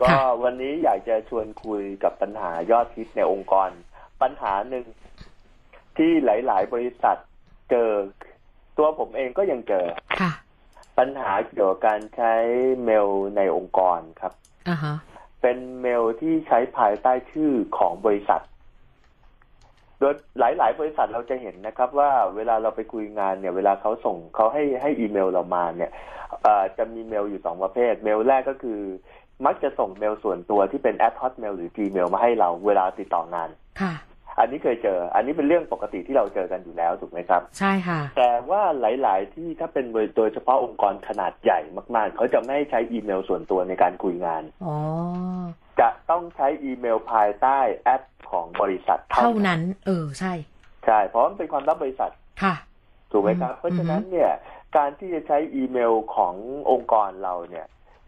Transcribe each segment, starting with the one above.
ก็ค่ะวันนี้อยากจะชวนคุยกับปัญหายอดฮิตในองค์กร ปัญหาหนึ่งที่หลาย ๆ บริษัทเจอ ตัวผมเองก็ยังเจอค่ะ ปัญหาเกี่ยวกับการใช้เมลในองค์กรครับอ่าฮะเป็นเมลที่ใช้ภายใต้ชื่อของบริษัท โดยหลาย ๆ บริษัทเราจะเห็นนะครับ ว่าเวลาเราไปคุยงานเนี่ย เวลาเขาส่งเขาให้ให้อีเมลเรามาเนี่ยเอ่อจะมีเมลอยู่สองประเภท เมลแรกก็คือ มักจะส่งเมลส่วนตัวที่เป็น at hotmail หรือ gmail มาให้เราเวลาติดต่องาน ค่ะ อันนี้เคยเจอ อันนี้เป็นเรื่องปกติที่เราเจอกันอยู่แล้วถูกไหมครับ ใช่ค่ะ แต่ว่าหลาย ๆ ที่ถ้าเป็นโดยเฉพาะองค์กรขนาดใหญ่มาก ๆ เขาจะไม่ให้ใช้อีเมลส่วนตัวในการคุยงาน อ๋อ จะต้องใช้อีเมลภายใต้แอปของบริษัทเท่านั้น เออ ใช่ ใช่ เพราะมันเป็นความลับบริษัท ค่ะ ถูกไหมครับอืมเพราะฉะนั้นเนี่ย การที่จะใช้อีเมลขององค์กรเราเนี่ย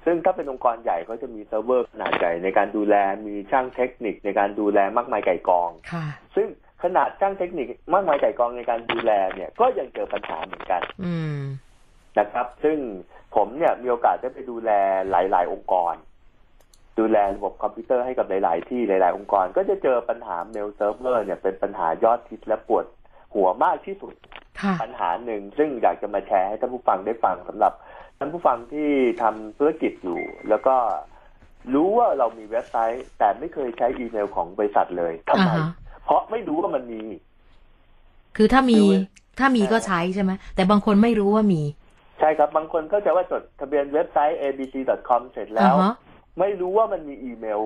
ซึ่งถ้าเป็นองค์กรใหญ่เขาจะมีเซิร์ฟเวอร์ขนาดใหญ่ในการดูแลมีช่างเทคนิคในการดูแลมากมายไก่กองค่ะซึ่งขนาดช่างเทคนิคมากมายไก่กองในการดูแลเนี่ยก็ยังเจอปัญหาเหมือนกันอืมนะครับ ซึ่งผมเนี่ยมีโอกาสได้ไปดูแลหลาย ๆ องค์กร ดูแลระบบคอมพิวเตอร์ให้กับหลาย ๆ ที่หลาย ๆ องค์กร ก็จะเจอปัญหาเมลเซิร์ฟเวอร์เนี่ยเป็นปัญหายอดฮิตและปวดหัวมากที่สุดค่ะปัญหาหนึ่งซึ่งอยากจะมาแชร์ให้ท่านผู้ฟังได้ฟังสำหรับ ท่านผู้ฟังที่ทำธุรกิจอยู่ แล้วก็รู้ว่าเรามีเว็บไซต์ แต่ไม่เคยใช้อีเมลของบริษัทเลยทำอ่าไมฮะ เพราะไม่รู้ว่ามันมี คือถ้ามีคือ ถ้ามีก็ใช้ใช่ไหมแต่บางคนไม่รู้ว่ามีใช่ครับ บางคนเข้าใจว่าจดทะเบียนเว็บไซต์ abc.com เสร็จแล้อ่าว ฮะไม่รู้ว่ามันมีอีเมล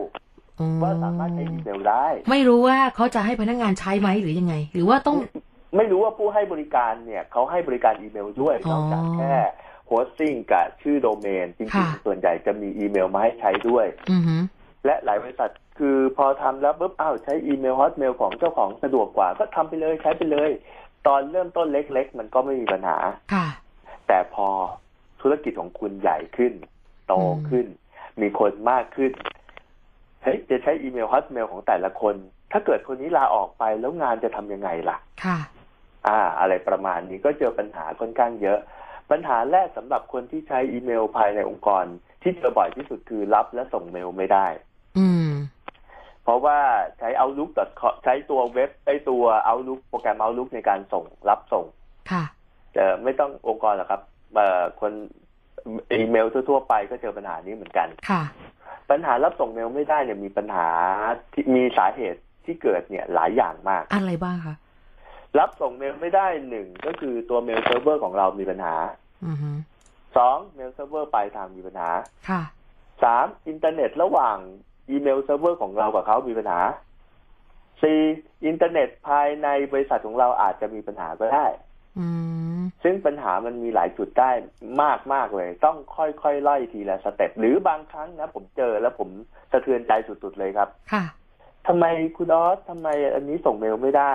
อ๋อว่าสามารถใช้อีเมลได้ ไม่รู้ว่าเขาจะให้พนักงานใช้ไหมหรือยังไง หรือว่าต้อง ไม่รู้ว่าผู้ให้บริการเนี่ยเขาให้บริการอีเมลด้วยอ๋นอ อกจากแค่ โฮสติ้งกับชื่อโดเมน จริค่ะงๆส่วนใหญ่จะมีอีเมลมาให้ใช้ด้วย อือฮึและหลายบริษัทคือพอทำแล้วปุ๊บอ้าวใช้อีเมลฮอตเมลของเจ้าของสะดวกกว่า ก็ทำไปเลยใช้ไปเลย ตอนเริ่มต้นเล็ก ๆ มันก็ไม่มีปัญหา ค่ะ แต่พอธุรกิจของคุณใหญ่ขึ้น โตขึ้น มีคนมากขึ้นเฮ้ยจะใช้อีเมลฮอตเมลของแต่ละคน ถ้าเกิดคนนี้ลาออกไปแล้วงานจะทำยังไงล่ะ ค่ะ อ่า อะไรประมาณนี้ก็เจอปัญหาค่อนข้างเยอะ ปัญหาแรกสำหรับคนที่ใช้อีเมลภายในองค์กร ที่เจอบ่อยที่สุดคือรับและส่งเมลไม่ได้ อืม เพราะว่าใช้ outlook.com ใช้ตัวเว็บใช้ตัว outlook โปรแกรม outlook ในการส่งรับส่ง ค่ะจะไม่ต้ององค์กรหรอกครับเอ่อคนอีเมลทั่วๆไปก็เจอปัญหานี้เหมือนกัน ค่ะ ปัญหารับส่งเมลไม่ได้เนี่ยมีปัญหาที่มีสาเหตุที่เกิดเนี่ยหลายอย่างมาก อะไรบ้างคะ รับส่งเมลไม่ได้หนึ่งก็คือตัวเมลเซิร์ฟเวอร์ของเรามีปัญหาอือฮึ สองเมลเซิร์ฟเวอร์ปลายทางมีปัญหาค่ะสามอินเทอร์เน็ตระหว่างอีเมลเซิร์ฟเวอร์ของเรากับเขามีปัญหาสี่อินเทอร์เน็ตภายในบริษัทของเราอาจจะมีปัญหาก็ได้อืมซึ่งปัญหามันมีหลายจุดได้มากมากๆเลย ต้องค่อยๆไล่ทีละสเต็ปหรือบางครั้งนะ ผมเจอแล้วผมสะเทือนใจสุดๆเลยครับ ค่ะทำไมคุณออสทำไมอันนี้ส่งเมลไม่ได้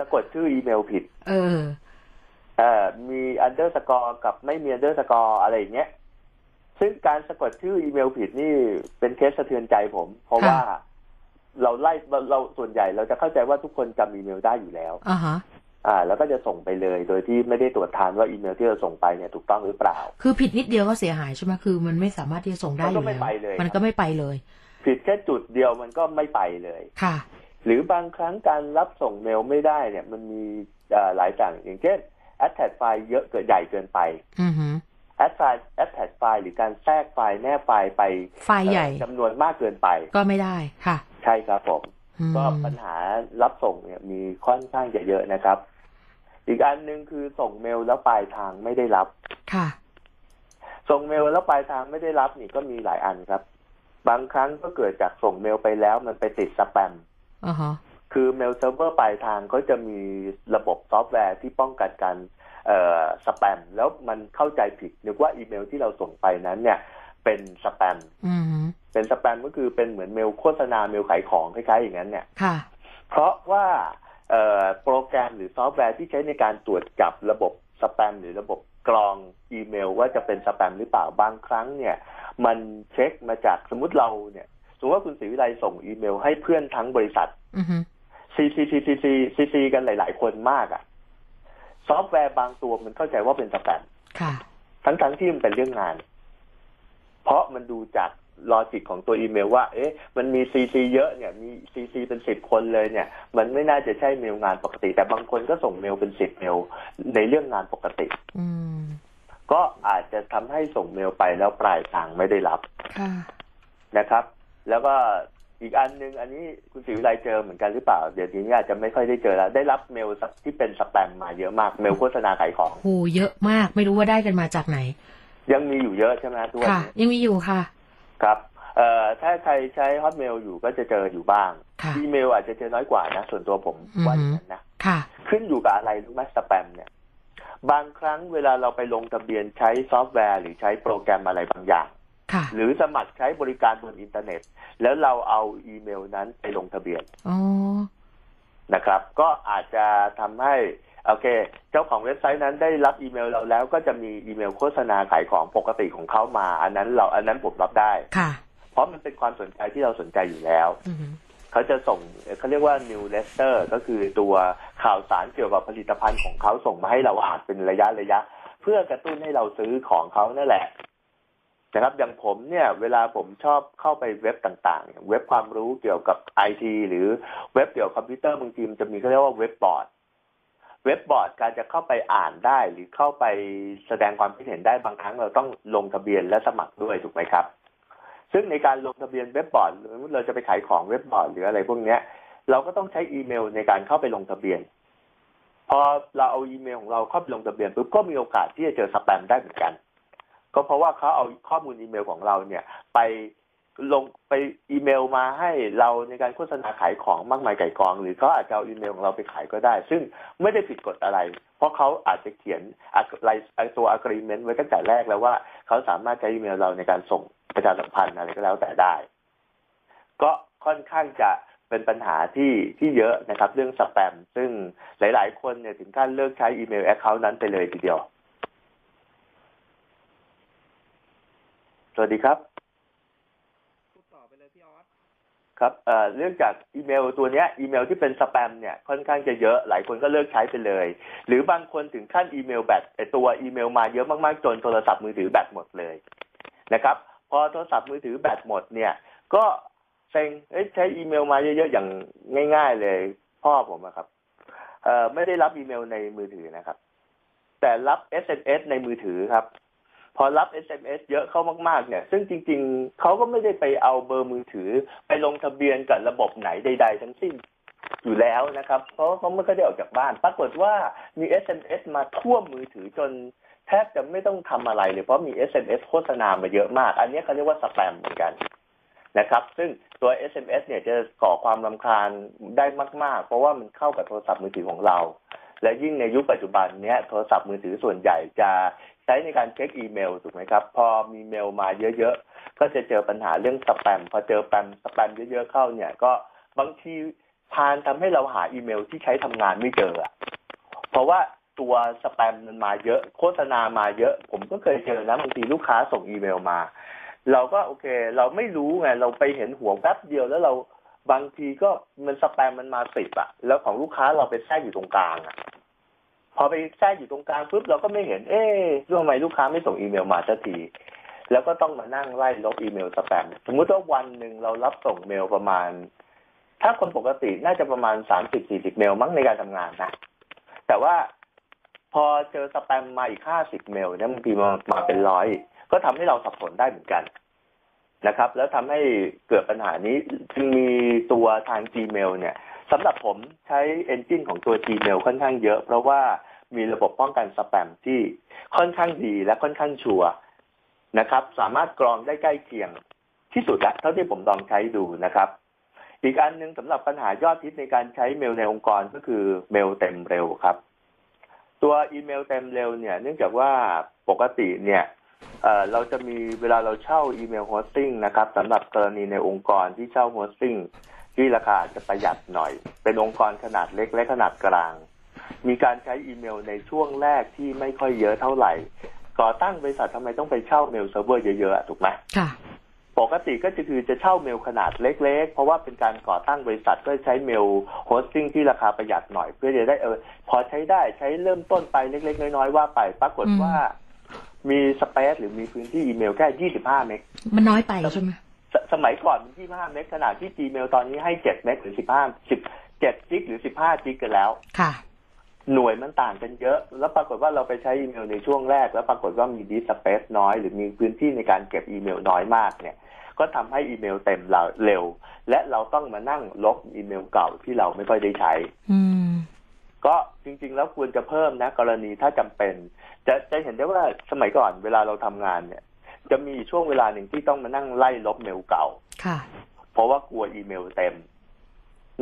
สะกดชื่ออีเมลผิด เออ เอ่อมีอันเดอร์สกอร์กับไม่มีอันเดอร์สกอร์อะไรอย่างเงี้ยซึ่งการสะกดชื่ออีเมลผิดนี่เป็นเคสสะเทือนใจผม เพราะค่ะว่าเราไล่เราเราส่วนใหญ่เราจะเข้าใจว่าทุกคนจำอีเมลได้อยู่แล้วอ่าฮะอ่า แล้วก็จะส่งไปเลย โดยที่ไม่ได้ตรวจทานว่าอีเมลที่เราส่งไปเนี่ยถูกต้องหรือเปล่า คือผิดนิดเดียวก็เสียหายใช่ไหมคือ มันไม่สามารถที่จะส่งได้มันอก็ยู่ไม่แล้วไปเลยมันก็ไม่ไปเลย ผิดแค่จุดเดียวมันก็ไม่ไปเลยค่ะ หรือบางครั้งการรับส่งเมลไม่ได้เนี่ย มันมีเอ่อหลายอย่างอย่างเช่น attach ไฟล์เยอะเกินใหญ่เกินไปอือฮึ attach attach ไฟล์หรือการแทรกไฟล์แนบไฟล์ไปไฟล์ใหญ่เอ่อจำนวนมากเกินไป ก็ไม่ได้ค่ะ ใช่ครับผมอืมก็ปัญหารับส่งเนี่ยมีค่อนข้างจะเยอะนะครับ อีกอันหนึ่งคือส่งเมลแล้วปลายทางไม่ได้รับ ค่ะ ส่งเมลแล้วปลายทางไม่ได้รับนี่ก็มีหลายอันครับ บางครั้งก็เกิดจากส่งเมลไปแล้วมันไปติดสแปมอ่าฮะ คือเมลเซิร์ฟเวอร์ปลายทางเขาจะมีระบบซอฟต์แวร์ที่ป้องกันการเอ่อสแปมแล้วมันเข้าใจผิดนึกว่าอีเมลที่เราส่งไปนั้นเนี่ยเป็นสแปมอือฮึเป็นสแปมก็คือเป็นเหมือนเมลโฆษณาเมลขายของคล้ายๆอย่างนั้นเนี่ยค่ะเพราะว่าเอ่อโปรแกรมหรือซอฟต์แวร์ที่ใช้ในการตรวจจับระบบสแปมหรือระบบกรองอีเมล ว่าจะเป็นสแปมหรือเปล่าบางครั้งเนี่ย มันเช็คมาจากสมมติเราเนี่ยสมมติว่าคุณศรีวิไลส่งอีเมล ให้เพื่อนทั้งบริษัทอือฮึ ซีซีซีซีซีซีซีกันหลาย ๆ คนมากอะซอฟต์แวร์บางตัวมันเข้าใจว่าเป็นสแปมค่ะ ทั้งๆที่มันเป็นเรื่องงาน เพราะมันดูจากลอจิกของตัวอีเมลว่า เอ๊ะ มันมีซีซีเยอะเนี่ย มีซีซีเป็นสิบคนเลยเนี่ย มันไม่น่าจะใช่เมลงานปกติ แต่บางคนก็ส่งเมลเป็นสิบเมลในเรื่องงานปกติ อืมก็อาจจะทำให้ส่งเมลไปแล้วปลายทางไม่ได้รับค่ะนะครับ แล้วก็ อีกอันหนึงอันนี้คุณศิวิไลเจอเหมือนกันหรือเปล่า เดี๋ยวนี้อาจจะไม่ค่อยได้เจอแล้ว ได้รับเมลที่เป็นสแปมมาเยอะมากเมลโฆษณาขายของโหเยอะมากไม่รู้ว่าได้กันมาจากไหน ยังมีอยู่เยอะใช่ไหมทุกวันค่ะนี้ยังมีอยู่ค่ะ ครับเอ่อถ้าใครใช้ Hotmail อยู่ก็จะเจออยู่บ้างค่ะอีเมลอาจจะเจอน้อยกว่านะ ส่วนตัวผมอือฮึว่าอย่างนั้นนะค่ะ ขึ้นอยู่กับอะไรรู้ไหมสแปมเนี่ย บางครั้งเวลาเราไปลงทะเบียนใช้ซอฟต์แวร์ หรือใช้โปรแกรมอะไรบางอย่างค่ะ หรือสมัครใช้บริการบนอินเทอร์เน็ต แล้วเราเอาอีเมลนั้นไปลงทะเบียนอ๋อนะครับ ก็อาจจะทำให้โอเค เจ้าของเว็บไซต์นั้นได้รับอีเมลเราแล้ว ก็จะมีอีเมลโฆษณาขายของปกติของเขามา อันนั้นเราอันนั้นผมรับได้ค่ะ เพราะมันเป็นความสนใจที่เราสนใจอยู่แล้วอือหือเขาจะส่งเขาเรียกว่า newsletter ก็คือตัวข่าวสารเกี่ยวกับผลิตภัณฑ์ของเขาส่งมาให้เราอ่านเป็นระยะระยะ เพื่อกระตุ้นให้เราซื้อของเขานั่นแหละ นะครับอย่างผมเนี่ยเวลาผมชอบเข้าไปเว็บต่างๆ เว็บความรู้เกี่ยวกับไอทีหรือเว็บเกี่ยวกับคอมพิวเตอร์บางทีมันจะมีเขาเรียกว่าเว็บบอร์ดเว็บบอร์ดการจะเข้าไปอ่านได้หรือเข้าไปแสดงความคิดเห็นได้บางครั้งเราต้องลงทะเบียนและสมัครด้วยถูกไหมครับ ซึ่งในการลงทะเบียนเว็บบอร์ดหรือเราจะไปขายของเว็บบอร์ดหรืออะไรพวกเนี้ย เราก็ต้องใช้อีเมลในการเข้าไปลงทะเบียน พอเราเอาอีเมลของเราเข้าไปลงทะเบียนปุ๊บก็มีโอกาสที่จะเจอสแปมได้เหมือนกัน ก็เพราะว่าเขาเอาข้อมูลอีเมลของเราเนี่ย ไปลงไปอีเมลมาให้เราในการโฆษณาขายของมากมายไก่กอง หรือเขาอาจจะเอาอีเมลของเราไปขายก็ได้ ซึ่งไม่ได้ผิดกฎอะไร เพราะเขาอาจจะเขียนอะไรตัว agreement ไว้ตั้งแต่แรกแล้วว่าเขาสามารถใช้อีเมลเราในการส่งประชาสัมพันธ์อะไรก็แล้วแต่ได้ ก็ค่อนข้างจะเป็นปัญหาที่ที่เยอะนะครับ เรื่องสแปมซึ่งหลาย ๆ คนเนี่ยถึงขั้นเลิกใช้อีเมลแอคเคาท์นั้นไปเลยทีเดียว วัสดีครับครับเอ่อเรื่องจากอีเมลตัวเนี้ยอีเมลที่เป็นสแปมเนี่ยค่อนข้างจะเยอะหลายคนก็เลิกใช้ไปเลย หรือบางคนถึงขั้นอีเมลแบตไอ้ตัวอีเมลมาเยอะมากๆจนโทรศัพท์มือถือแบตหมดเลยนะครับ พอโทรศัพท์มือถือแบตหมดเนี่ย ก็เซ็งเอ้ยใช้อีเมลมาเยอะๆอย่างง่าย ๆ เลย พ่อผมอะครับเอ่อไม่ได้รับอีเมลในมือถือนะครับ แต่รับ SMS ในมือถือครับ พอรับ SMS เยอะเข้ามากๆเนี่ย ซึ่งจริง ๆเขาก็ไม่ได้ไปเอาเบอร์มือถือ ไปลงทะเบียนกับระบบไหนใด ๆ ทั้งสิ้นอยู่แล้วนะครับ เพราะเขาไม่ค่อยได้ออกจากบ้าน ปรากฏว่ามี SMS มาท่วมมือถือจนแทบจะไม่ต้องทำอะไรเลย เพราะมี SMS โฆษณามาเยอะมาก อันนี้เขาเรียกว่าสแปมเหมือนกันนะครับ ซึ่งตัว SMS เนี่ยจะก่อความรำคาญได้มาก ๆ เพราะว่ามันเข้ากับโทรศัพท์มือถือของเรา และยิ่งในยุคปัจจุบันเนี้ยโทรศัพท์มือถือส่วนใหญ่จะ ช้ในการเช็คอีเมลถูกไหมครับ พอมีเมลมาเยอะๆ ก็จะเจอปัญหาเรื่องสแปม พอเจอแปมสแปมเยอะๆเข้าเนี่ย ก็บางทีพานทำให้เราหาอีเมลที่ใช้ทำงานไม่เจออะเพราะว่าตัวสแปมมันมาเยอะ โฆษณามาเยอะ ผมก็เคยเจอนะบางทีลูกค้าส่งอีเมลมา เราก็โอเค เราไม่รู้ไงเราไปเห็นหัวแป๊บเดียวแล้วเราบางทีก็มันสแปมมันมาสิบอะแล้วของลูกค้าเราไปแทรกอยู่ตรงกลางอะ อไปแทรกอยู่ตรงกลางปุ๊บเราก็ไม่เห็น เอ๊ะทำไมลูกค้าไม่ส่งอีเมลมาสักทีแล้วก็ต้องมานั่งไล่ลบอีเมลสแปมสมมุติว่าวันหนึ่งเรารับส่งเมลประมาณ ถ้าคนปกติน่าจะประมาณสามสิบสี่สิบเมลมั้งในการทำงานนะ แต่ว่าพอเจอสแปมมาอีกห้าสิบเมลเนี่ยบางทีมามาเป็นร้อย ก็ทำให้เราสับสนได้เหมือนกันนะครับ แล้วทำให้เกิดปัญหานี้จึงมีตัวทาง Gmail เนี่ยสำหรับผมใช้เอนจินของตัว Gmail ค่อนข้างเยอะ เพราะว่า มีระบบป้องกันสแปมที่ค่อนข้างดีและค่อนข้างชัวนะครับ สามารถกรองได้ใกล้เคียงที่สุดแล้วเท่าที่ผมลองใช้ดูนะครับ อีกอันหนึ่งสำหรับปัญหายอดฮิตในการใช้เมลในองค์กรก็คือเมลเต็มเร็วครับ ตัวอีเมลเต็มเร็วเนี่ย เนื่องจากว่าปกติเนี่ยเเราจะมีเวลาเราเช่าอีเมลโฮสติ้งนะครับสำหรับกรณีในองค์กรที่เช่าโฮสติ้งที่ราคาจะประหยัดหน่อย เป็นองค์กรขนาดเล็กและขนาดกลาง มีการใช้อีเมลในช่วงแรกที่ไม่ค่อยเยอะเท่าไหร่ ก่อตั้งบริษัททำไมต้องไปเช่าเมลเซิร์ฟเวอร์เยอะๆอะถูกไหมค่ะปกติก็จะคือจะเช่าเมลขนาดเล็ก ๆ เพราะว่าเป็นการก่อตั้งบริษัทก็ใช้เมลโฮสติ้งที่ราคาประหยัดหน่อย เพื่อจะได้เออ พอใช้ได้ใช้เริ่มต้นไปเล็ก ๆ น้อยๆว่าไป ปรากฏอืมว่า มีสเปซหรือมีพื้นที่อีเมลแค่ 25 เมกมันน้อยไปใช่ไหมสมัยก่อนมัน25 เมกขนาดที่ Gmail ตอนนี้ให้ 7 เมกหรือ 15 10 7จิกหรือ 15จิกกันแล้วค่ะ หน่วยมันต่างกันเยอะ แล้วปรากฏว่าเราไปใช้อีเมลในช่วงแรก แล้วปรากฏว่ามีดิสเปซน้อย หรือมีพื้นที่ในการเก็บอีเมลน้อยมากเนี่ย ก็ทำให้อีเมลเต็มเราเร็ว และเราต้องมานั่งลบอีเมลเก่าที่เราไม่ค่อยได้ใช้ อืมก็จริง ๆ แล้วควรจะเพิ่มนะ กรณีถ้าจำเป็น จะจะเห็นได้ว่าสมัยก่อนเวลาเราทำงานเนี่ย จะมีช่วงเวลาหนึ่งที่ต้องมานั่งไล่ลบเมลเก่าค่ะ เพราะว่ากลัวอีเมลเต็ม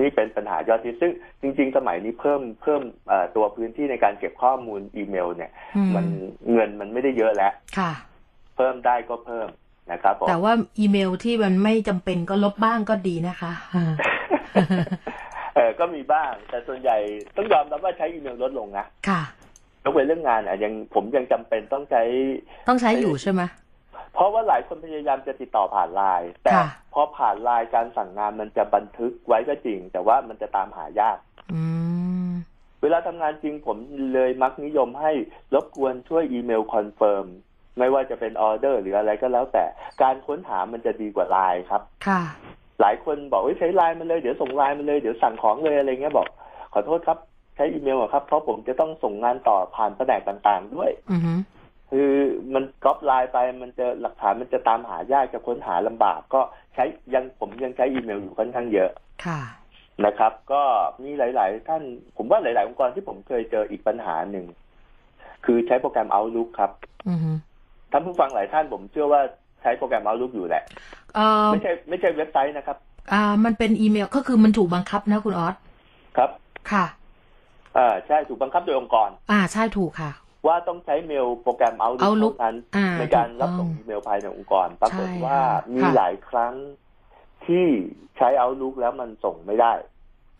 นี่เป็นปัญหายอดฮิตซึ่งจริง ๆ สมัยนี้เพิ่มเพิ่มเอ่อตัวพื้นที่ในการเก็บข้อมูลอีเมล เนี่ยอืมมันเงินมันไม่ได้เยอะแล้วค่ะ เพิ่มได้ก็เพิ่มนะครับผมแต่ว่าอีเมลที่มันไม่จำเป็นก็ลบบ้างก็ดีนะคะอ่าเออก็มีบ้าง แต่ส่วนใหญ่ต้องยอมรับว่าใช้อีเมลลดลงนะค่ะยกเว้นเรื่องงานอะยังผมยังจำเป็นต้องใช้ ต้องใช้อยู่ใช่ไหม เพราะว่าหลายคนพยายามจะติดต่อผ่านไลน์แต่ค่ะ พอผ่านไลน์การสั่งงานมันจะบันทึกไว้ก็จริง แต่ว่ามันจะตามหายาก อืม เวลาทำงานจริงผมเลยมักนิยมให้รบกวนช่วยอีเมลคอนเฟิร์มไม่ว่าจะเป็นออเดอร์หรืออะไรก็แล้วแต่การค้นหามันจะดีกว่าไลน์ครับ ค่ะ หลายคนบอกว่าใช้ไลน์มันเลยเดี๋ยวส่งไลน์มันเลยเดี๋ยวสั่งของเลยอะไรเงี้ยบอก ขอโทษครับ ใช้อีเมลอะครับ เพราะผมจะต้องส่งงานต่อผ่านแผนกต่างๆด้วย อือฮึ คือมันก๊อปไลน์ไปมันจะหลักฐานมันจะตามหายากจะค้นหาลำบาก ก็ใช้ยังผมยังใช้อีเมลอยู่ค่อนข้างเยอะค่ะนะครับ ก็มีหลาย ๆ ท่านผมว่าหลาย ๆ องค์กรที่ผมเคยเจออีกปัญหาหนึ่ง คือใช้โปรแกรม Outlook ครับอือฮึท่านผู้ฟังหลายท่านผมเชื่อว่าใช้โปรแกรม Outlook อยู่แหละเอ่อไม่ใช่ไม่ใช่เว็บไซต์นะครับ อ่า มันเป็นอีเมลก็คือมันถูกบังคับนะคุณออสครับ ค่ะอ่าใช่ถูกบังคับโดยองค์กร อ่าใช่ถูกค่ะ ว่าต้องใช้เมลโปรแกรม Outlook Outlook เท่านั้นอ่าในการรับถูกต้องส่งอีเมลภายในองค์กร ปรากฏใช่ว่าค่ะมีค่ะหลายครั้งที่ใช้ Outlook แล้วมันส่งไม่ได้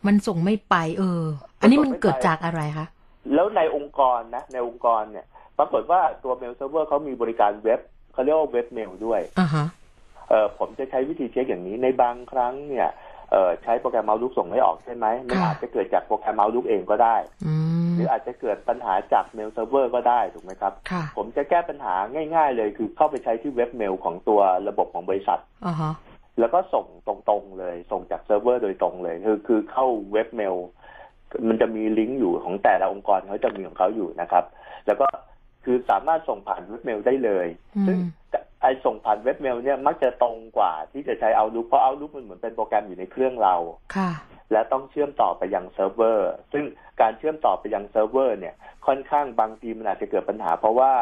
มันส่งไม่ไป เออ อันนี้มันส่งไม่ไปเกิดจากอะไรคะ แล้วในองค์กรนะ ในองค์กรเนี่ย ปรากฏว่าตัวเมลเซิร์ฟเวอร์เขามีบริการเว็บเขาเรียกว่าเว็บเมลด้วยอ่าฮะเออผมจะใช้วิธีเช็คอย่างนี้ในบางครั้งเนี่ยเออใช้โปรแกรม Outlook ส่งไม่ออกใช่ไหมมันค่ะอาจจะเกิดจากโปรแกรม Outlook เองก็ได้อืมห รืออาจจะเกิดปัญหาจากเมลเซิร์ฟเวอร์ก็ได้ถูกไหมครับค่ะผมจะแก้ปัญหาง่ายๆ เลยคือเข้าไปใช้ที่เว็บเมลของตัวระบบของบริษัทอ่าฮะแล้วก็ส่งตรงๆเลย ส่งจากเซิร์ฟเวอร์โดยตรงเลย คือคือเข้าเว็บเมล มันจะมีลิงก์อยู่ของแต่ละองค์กรเขาจะมีของเขาอยู่นะครับ แล้วก็คือสามารถส่งผ่านเว็บเมลได้เลยอืซึ่งมไอส่งผ่านเว็บเมลเนี่ยมักจะตรงกว่าที่จะใช้ Outlook เพราะ Outlook มันเหมือนเป็นโปรแกรมอยู่ในเครื่องเราค่ะ และต้องเชื่อมต่อไปยังเซิร์ฟเวอร์ ซึ่งการเชื่อมต่อไปยังเซิร์ฟเวอร์เนี่ยค่อนข้างบางทีมันอาจจะเกิดปัญหา เพราะว่า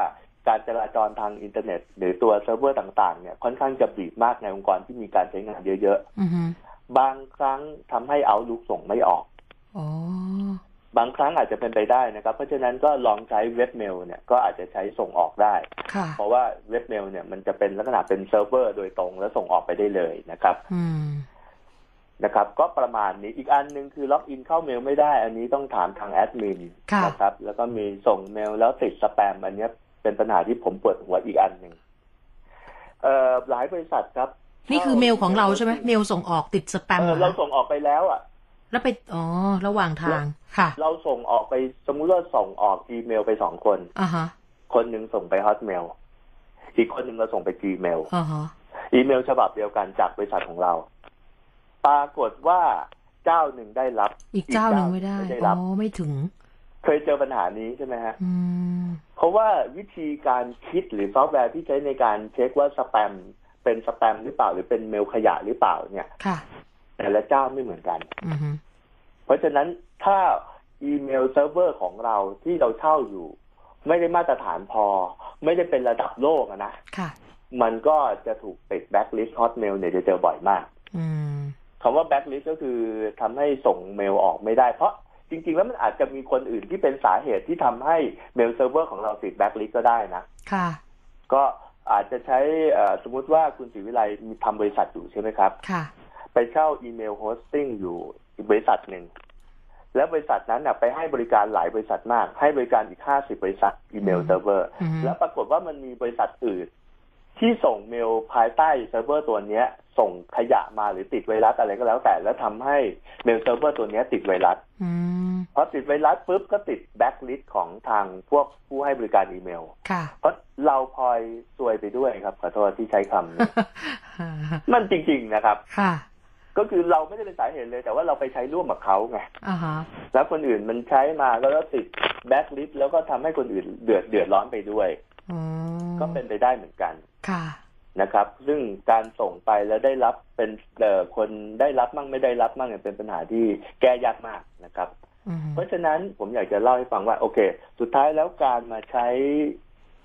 การจราจรทางอินเทอร์เน็ต หรือตัวเซิร์ฟเวอร์ต่างๆเนี่ยค่อนข้างจะบีบมากในองค์กรที่มีการใช้งานเยอะอือฮึๆบางครั้งทำให้ Outlook ส่งไม่ออกอ๋อบางครั้งอาจจะเป็นไปได้นะครับ เพราะฉะนั้นก็ลองใช้เว็บเมลเนี่ยก็อาจจะใช้ส่งออกได้ค่ะเพราะว่าเว็บเมลเนี่ยมันจะเป็นลักษณะเป็นเซิร์ฟเวอร์โดยตรงแล้วส่งออกไปได้เลยนะครับอืม นะครับ ก็ประมาณนี้อีกอันหนึ่งคือล็อกอินเข้าเมลไม่ได้ อันนี้ต้องถามทางแอดมินค่ะนะครับ แล้วก็มีส่งเมลแล้วติดสแปมอันเนี้ยเป็นปัญหาที่ผมปวดหัวอีกอันหนึ่งเอ่อหลายบริษัทครับ นี่คือเมลของเราใช่ไหมเมลส่งออกติดสแปมเอเหรออเราคะส่งออกไปแล้วอะแล้วไปอ๋อระหว่างทางค่ะ เราส่งออกไปสมมุติว่าส่งออกอีเมลไปสองคนอ่าฮะ คนหนึ่งส่งไปฮอตเมลอีกคนหนึ่งเราส่งไป Gmail อ่าฮะอีเมลฉบับเดียวกันจากบริษัทของเรา ปรากฏว่าเจ้าหนึ่งได้รับ อีกเจ้าหนึ่งไม่ได้ไม่ได้อ๋รัอบไม่ถึง เคยเจอปัญหานี้ใช่ไหมฮะอืมเพราะว่าวิธีการคิดหรือซอฟต์แวร์ที่ใช้ในการเช็คว่าสแปมเป็นสแปมหรือเปล่าหรือเป็นเมลขยะหรือเปล่าเนี่ยค่ะแต่ละเจ้าไม่เหมือนกันอือฮึเพราะฉะนั้นถ้าอีเมลเซิร์ฟเวอร์ของเราที่เราเช่าอยู่ ไม่ได้มาตรฐานพอ ไม่ได้เป็นระดับโลกอะนะค่ะมันก็จะถูกติดแบ็กลิสต์ฮอตเมลเนี่ยจะเจอบ่อยมาก อืม คำว่าแบ็กลิสต์ก็คือทำให้ส่งเมลออกไม่ได้ เพราะจริง ๆ แล้วมันอาจจะมีคนอื่นที่เป็นสาเหตุที่ทำให้เมลเซิร์ฟเวอร์ของเราติดแบ็กลิสต์ก็ได้นะ ค่ะ ก็อาจจะใช้เอ่อสมมุติว่าคุณศรีวิไลมีทำบริษัทอยู่ใช่ไหมครับ ค่ะ ไปเช่าอีเมลโฮสติ้งอยู่อีกบริษัทหนึ่ง แล้วบริษัทนั้นน่ะไปให้บริการหลายบริษัทมาก ให้บริการอีกห้าสิบบริษัทอีเมลเซิร์ฟเวอร์อือฮึแล้วปรากฏว่ามันมีบริษัทอื่นที่ส่งเมลภายใต้เซิร์ฟเวอร์ตัวเนี้ย ส่งขยะมาหรือติดไวรัสอะไรก็แล้วแต่ แล้วทำให้เมลเซิร์ฟเวอร์ตัวเนี้ยติดไวรัสอืมพอติดไวรัสปุ๊บก็ติดแบ็กลิสต์ของทางพวกผู้ให้บริการอีเมลค่ะเพราะเราพลอยซวยไปด้วยครับขอโทษที่ใช้คำนี้มันจริง ๆนะครับค่ะก็คือเราไม่ได้เป็นสาเหตุเลย แต่ว่าเราไปใช้ร่วมกับเขาไงอ่าฮะแล้วคนอื่นมันใช้มาแล้วก็ติดแบ็กลิสต์แล้วก็ทำให้คนอื่นเดือดเดือดร้อนไปด้วยอ๋อก็เป็นไปได้เหมือนกัน ค่ะ นะครับ ซึ่งการส่งไปแล้วได้รับเป็นเอ่อคนได้รับมั่งไม่ได้รับมั่งเนี่ยเป็นปัญหาที่แก้ยากมากนะครับอืมเพราะฉะนั้นผมอยากจะเล่าให้ฟังว่าโอเค สุดท้ายแล้วการมาใช้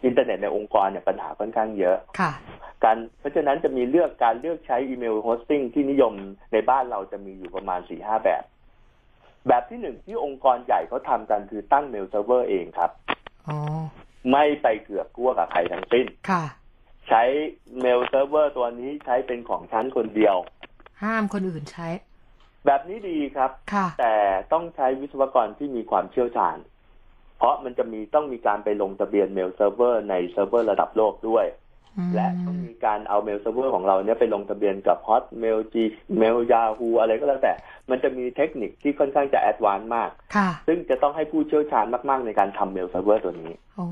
อินเทอร์เน็ตในองค์กรเนี่ยปัญหาค่อนข้างเยอะค่ะการเพราะฉะนั้นจะมีเลือกการเลือกใช้อีเมลโฮสติ้งที่นิยมในบ้านเราจะมีอยู่ประมาณสี่ห้าแบบ แบบที่หนึ่งที่องค์กรใหญ่เขาทำกันคือตั้งเมลเซิร์ฟเวอร์เองครับอ๋อไม่ไปเกือกกลัวกับใครทั้งสิ้นค่ะ ใช้เมลเซิร์ฟเวอร์ตัวนี้ใช้เป็นของชั้นคนเดียว ห้ามคนอื่นใช้ แบบนี้ดีครับค่ะแต่ต้องใช้วิศวกรที่มีความเชี่ยวชาญ เพราะมันจะมีต้องมีการไปลงทะเบียนเมลเซิร์ฟเวอร์ในเซิร์ฟเวอร์ระดับโลกด้วยอืมและต้องมีการเอาเมลเซิร์ฟเวอร์ของเราเนี่ยไปลงทะเบียนกับ Hotmail Gmail Yahoo อะไรก็แล้วแต่ มันจะมีเทคนิคที่ค่อนข้างจะแอดวานซ์มากค่ะซึ่งจะต้องให้ผู้เชี่ยวชาญมาก ๆ ในการทำเมลเซิร์ฟเวอร์ตัวนี้โอ้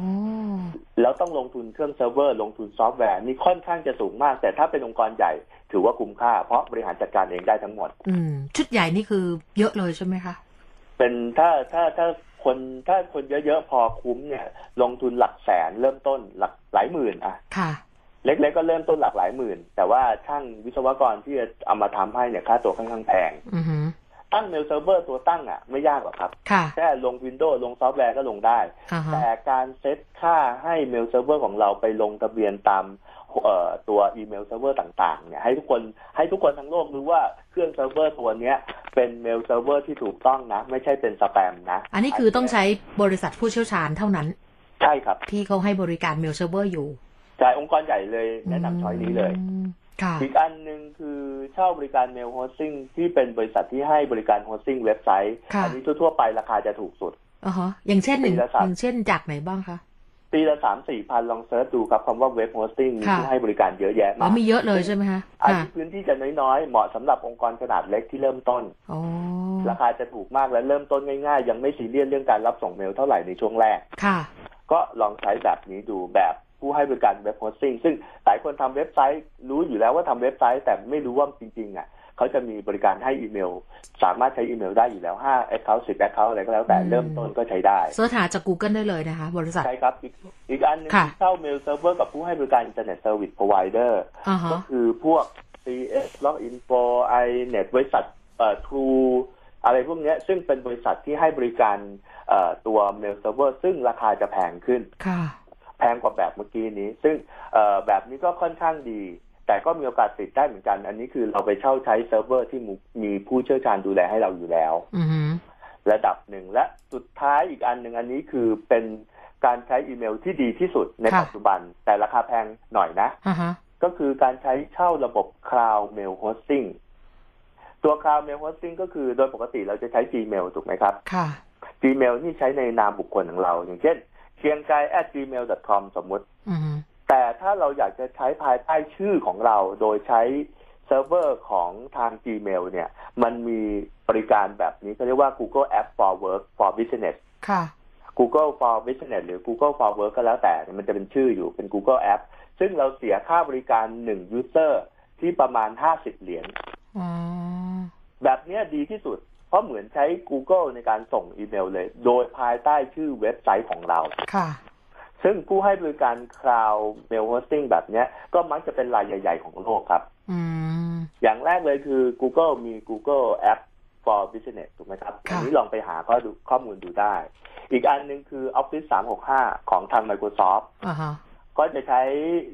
แล้วต้องลงทุนเครื่องเซิร์ฟเวอร์ ลงทุนซอฟต์แวร์นี่ค่อนข้างจะสูงมาก แต่ถ้าเป็นองค์กรใหญ่ถือว่าคุ้มค่า เพราะบริหารจัดการเองได้ทั้งหมด อืม ชุดใหญ่นี่คือเยอะเลยใช่ไหมคะเป็นถ้าถ้าถ้าคนถ้าคนเยอะๆพอคุ้มเนี่ย ลงทุนหลักแสนเริ่มต้นหลักหลายหมื่นอะค่ะเล็กๆก็เริ่มต้นหลักหลายหมื่น แต่ว่าช่างวิศวกรที่จะเอามาทำให้เนี่ยค่าตัวค่อนข้างแพงอือหือ ตั้งเมลเซิร์ฟเวอร์ตัวตั้งอะ ไม่ยากหรอกครับค่ะแค่ลง Windows ลงซอฟต์แวร์ก็ลงได้อ่าฮะแต่การเซตค่าให้เมลเซิร์ฟเวอร์ของเราไปลงทะเบียนตามเอ่อตัวอีเมลเซิร์ฟเวอร์ต่างๆ เนี่ยให้ทุกคนให้ทุกคนทั้งโลกรู้ว่าเครื่องเซิร์ฟเวอร์ตัวเนี้ยเป็นเมลเซิร์ฟเวอร์ที่ถูกต้องนะ ไม่ใช่เป็นสแปมนะ อันนี้คือต้องใช้บริษัทผู้เชี่ยวชาญเท่านั้น ใช่ครับ ที่เขาให้บริการเมลเซิร์ฟเวอร์อยู่ใช่องค์กรใหญ่เลยแนะนำช้อยนี้เลย อืมค่ะอีกอันหนึ่งคือเช่าบริการเมลโฮสติ้งที่เป็นบริษัทที่ให้บริการโฮสติ้งเว็บไซต์ค่ะอันี้ทั่วๆไปราคาจะถูกสุดอ่าฮะอย่างเช่นหนึ่งปีละสามอย่างเช่นจากไหนบ้างคะปีละสามสี่พันลองเซิร์ชดูครับคำว่าเว็บโฮสติ้งมีค่ะผู้ให้บริการเยอะแยะอ๋อมากมีเยอะเลยใช่ไหมคะอันค่ะที่พื้นที่จะน้อยๆ เหมาะสำหรับองค์กรขนาดเล็กที่เริ่มต้นอ๋อราคาจะถูกมากและเริ่มต้นง่ายๆ ยังไม่ซีเรียสเรื่องการรับส่งเมลเท่าไหร่ในช่วงแรกค่ะ ก็ลองใช้แบบนี้ดูแบบ ผู้ให้บริการเว็บโฮสติ้งซึ่งหลายคนทำเว็บไซต์ รู้อยู่แล้วว่าทำเว็บไซต์ แต่ไม่รู้ว่าจริงๆอะเขาจะมีบริการให้อีเมล สามารถใช้อีเมลได้อยู่แล้ว5 account 10 account อะไรก็แล้วแต่อืมเริ่มต้นก็ใช้ได้เสิร์ชหาจาก Google ได้เลยนะคะ บริษัท ใช่ครับ อีกอีกอันหนึงค่ะที่เข้าเมลเซิร์ฟเวอร์กับผู้ให้บริการอินเทอร์เน็ตเซอร์วิสพรอไวเดอร์อ่าฮะก็คือพวก CS Loginfo iNet บริษัทเอ่อ True อะไรพวกเนี้ยซึ่งเป็นบริษัทที่ให้บริการเอ่อตัวเมลเซิร์ฟเวอร์ซึ่งราคาจะแพงขึ้นค่ะ แพงกว่าแบบเมื่อกี้นี้ ซึ่งเอ่อแบบนี้ก็ค่อนข้างดี แต่ก็มีโอกาสติดได้เหมือนกัน อันนี้คือเราไปเช่าใช้เซิร์ฟเวอร์ที่มีมีผู้เชี่ยวชาญดูแลให้เราอยู่แล้วอือหือระดับหนึ่งและสุดท้ายอีกอันหนึ่งอันนี้คือเป็นการใช้อีเมลที่ดีที่สุดในค่ะปัจจุบัน แต่ราคาแพงหน่อยนะอ่าฮะก็คือการใช้เช่าระบบ Cloud Mail Hosting ตัว Cloud Mail Hosting ก็คือโดยปกติเราจะใช้ Gmail ถูกไหมครับ ค่ะ Gmail นี่ใช้ในนามบุคคลของเรา อย่างเช่น เชียงไก at gmail.com สมมุติอือหือแต่ถ้าเราอยากจะใช้ภายใต้ชื่อของเราโดยใช้เซิร์ฟเวอร์ของทาง Gmail เนี่ย มันมีบริการแบบนี้เขาเรียกว่า Google App for Work for Business ค่ะ Google for Business หรือ Google for Work ก็แล้วแต่ มันจะเป็นชื่ออยู่เป็น Google App ซึ่งเราเสียค่าบริการหนึ่ง user ที่ประมาณ50เหรียญอ๋อแบบเนี้ยดีที่สุด เพราะเหมือนใช้ Google ในการส่งอีเมลเลย โดยภายใต้ชื่อเว็บไซต์ของเรา ค่ะ ซึ่งผู้ให้บริการ Cloud Mail Hosting แบบเนี้ย ก็มักจะเป็นรายใหญ่ ๆ ของโลกครับ อืม อย่างแรกเลยคือ Google มี Google App for Business ถูกไหมครับค่ะอันี้ลองไปหาข้อดูข้อมูลดูได้ อีกอันหนึ่งคือ Office 365 ของทาง Microsoft อ่าฮะ ก็จะใช้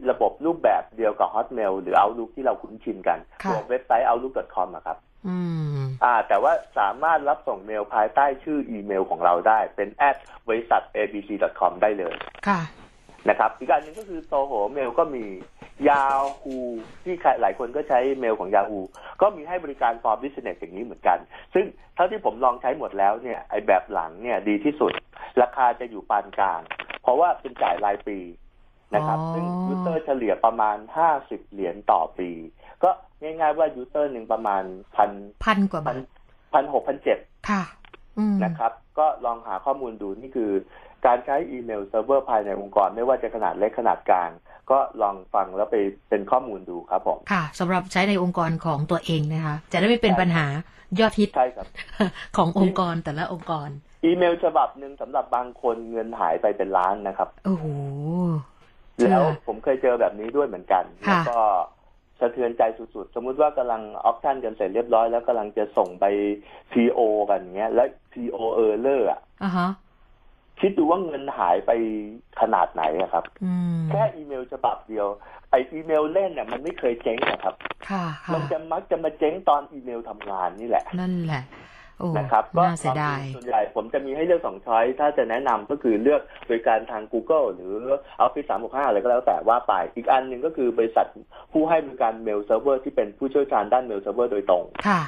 ระบบรูปแบบเดียวกับ Hotmail หรือ Outlook ที่เราคุ้นชินกันค่ะ ตัวเว็บไซต์ outlook.com อะครับ อืม อ่า แต่ว่าสามารถรับส่งเมลภายใต้ชื่ออีเมลของเราได้ เป็นแอดบริษัท abc.com ได้เลยค่ะนะครับ อีกอันหนึ่งก็คือโซโหเมลก็มี Yahoo ที่ใครหลายคนก็ใช้เมลของ Yahoo ก็มีให้บริการ for business อย่างนี้เหมือนกัน ซึ่งเท่าที่ผมลองใช้หมดแล้วเนี่ยไอแบบหลังเนี่ยดีที่สุด ราคาจะอยู่ปานกลาง เพราะว่าเป็นจ่ายรายปีนะครับอ๋อซึ่งยูเซอร์เฉลี่ยประมาณ 50 เหรียญต่อปีก็ ง่ายๆว่ายูเซอร์หนึ่งประมาณพันพันกว่าพับานทพันหกพันเจ็ดค่ะอืมนะครับ ก็ลองหาข้อมูลดูนี่คือ การใช้อีเมลเซิร์ฟเวอร์ภายในองค์กร ไม่ว่าจะขนาดเล็กขนาดกลาง ก็ลองฟังแล้วไปเป็นข้อมูลดูครับผม ค่ะสำหรับใช้ในองค์กรของตัวเองนะคะ จะได้ไม่เป็นปัญหายอดฮิตใช่ครับขององค์กรแต่ละองค์กร อีเมลฉบับหนึ่งสำหรับบางคนเงินหายไปเป็นล้านนะครับ โอ้โหเชื่อแล้วผมเคยเจอแบบนี้ด้วยเหมือนกันค่ะแล้วก็ สะเทือนใจสุดๆ สมมุติว่ากำลังออปชั่นกันเสร็จเรียบร้อยแล้วกำลังจะส่งไป PO กันเงี้ย แล้ว PO error อะอ่าฮะคิดดูว่าเงินหายไปขนาดไหนอะครับอืมแค่อีเมลฉบับเดียว ไออีเมลเล่นเนี่ยมันไม่เคยเจ๊งนะครับค่ะมัค่ะนจะมักจะมาเจ๊งตอนอีเมลทำงานนี่แหละ นั่นแหละโอ้ นะครับก็น่าเสียดายส่วนใหญ่ผมจะมีให้เลือกสองช้อยถ้าจะแนะนำก็คือเลือกบริการทาง Google หรือ Office 365 อะไรก็แล้วแต่ว่าไป อีกอันหนึ่งก็คือบริษัทผู้ให้บริการเมลเซิร์ฟเวอร์ที่เป็นผู้เชี่ยวชาญด้านเมลเซิร์ฟเวอร์โดยตรงค่ะ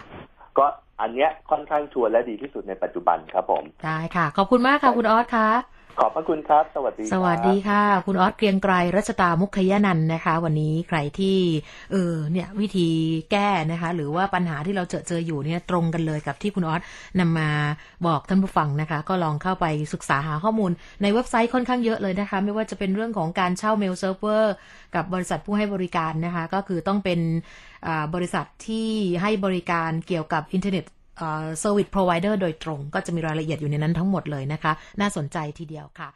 ก็อันเนี้ยค่อนข้างชัวร์และดีที่สุดในปัจจุบันครับผม ได้ค่ะ ขอบคุณมากค่ะคุณออสค่ะ ขอบพระคุณครับ สวัสดี สวัสดีค่ะ คุณออสเกรียงไกรรัชตามุขยนันท์นะคะ วันนี้ใครที่เออเนี่ยวิธีแก้นะคะ หรือว่าปัญหาที่เราเจอเจออยู่เนี่ยตรงกันเลยกับที่คุณออสนำมาบอกท่านผู้ฟังนะคะ ก็ลองเข้าไปศึกษาหาข้อมูล ในเว็บไซต์ค่อนข้างเยอะเลยนะคะ ไม่ว่าจะเป็นเรื่องของการเช่าเมลเซิร์ฟเวอร์กับบริษัทผู้ให้บริการนะคะ ก็คือต้องเป็นอ่าบริษัทที่ให้บริการเกี่ยวกับอินเทอร์เน็ต เซอร์วิสพรอไวเดอร์โดยตรง ก็จะมีรายละเอียดอยู่ในนั้นทั้งหมดเลยนะคะ น่าสนใจทีเดียวค่ะ